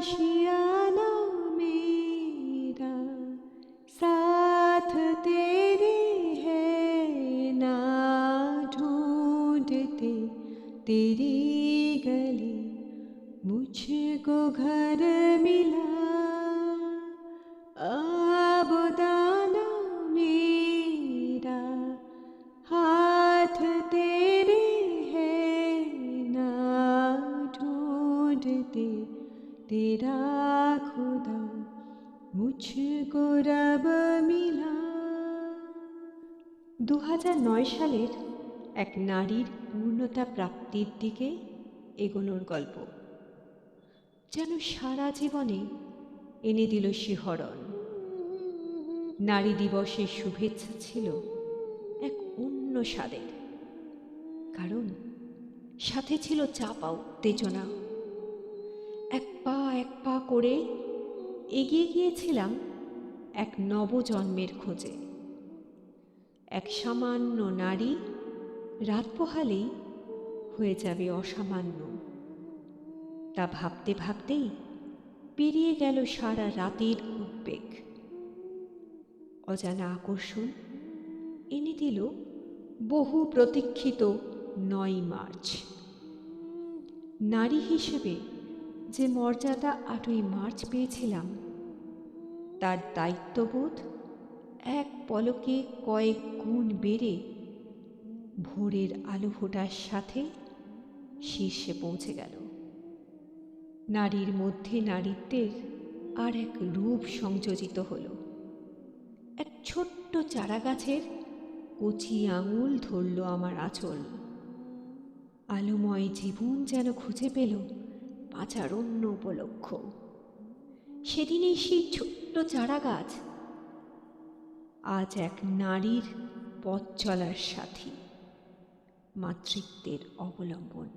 आशियाना मेरा, साथ तेरे है ना ढूंढते तेरी गली, मुझको घर मिला। अब दाना मेरा, हाथ तेरे है ना ढूंढते तेरा खुदा मुझको रब मिला দু নয় সালের এক নারীর পূর্ণতা প্রাপ্তির দিকে এগোনোর গল্প যেন সারা জীবনে এনে দিল শিহরণ নারী দিবসের শুভেচ্ছা ছিল এক অন্য স্বাদের কারণ সাথে ছিল চাপা উত্তেজনা এক পা এক পা করে এগিয়ে গিয়েছিলাম এক নবজন্মের খোঁজে। এক সামান্য নারী রাত পোহালেই হয়ে যাবে অসামান্য। তা ভাবতে ভাবতেই পেরিয়ে গেল সারা রাতের উদ্বেগ। অজানা আকর্ষণ এনে দিল বহু প্রতীক্ষিত নয় মার্চ। নারী হিসেবে যে মর্যাদা আটই মার্চ পেয়েছিলাম, তার দায়িত্ববোধ এক পলকে কয়েক গুণ বেড়ে ভোরের আলো ফোটার সাথে শীর্ষে পৌঁছে গেল। নারীর মধ্যে নারীত্বের আর এক রূপ সংযোজিত হলো। এক ছোট্ট চারা গাছের কচি আঙুল ধরল আমার আঁচল। আলোময় জীবন যেন খুঁজে পেল বাঁচার অন্য উপলক্ষ সেদিনেই সেই ছোট্ট চারা গাছ আজ এক নারীর পথ চলার সাথী, মাতৃত্বের অবলম্বন।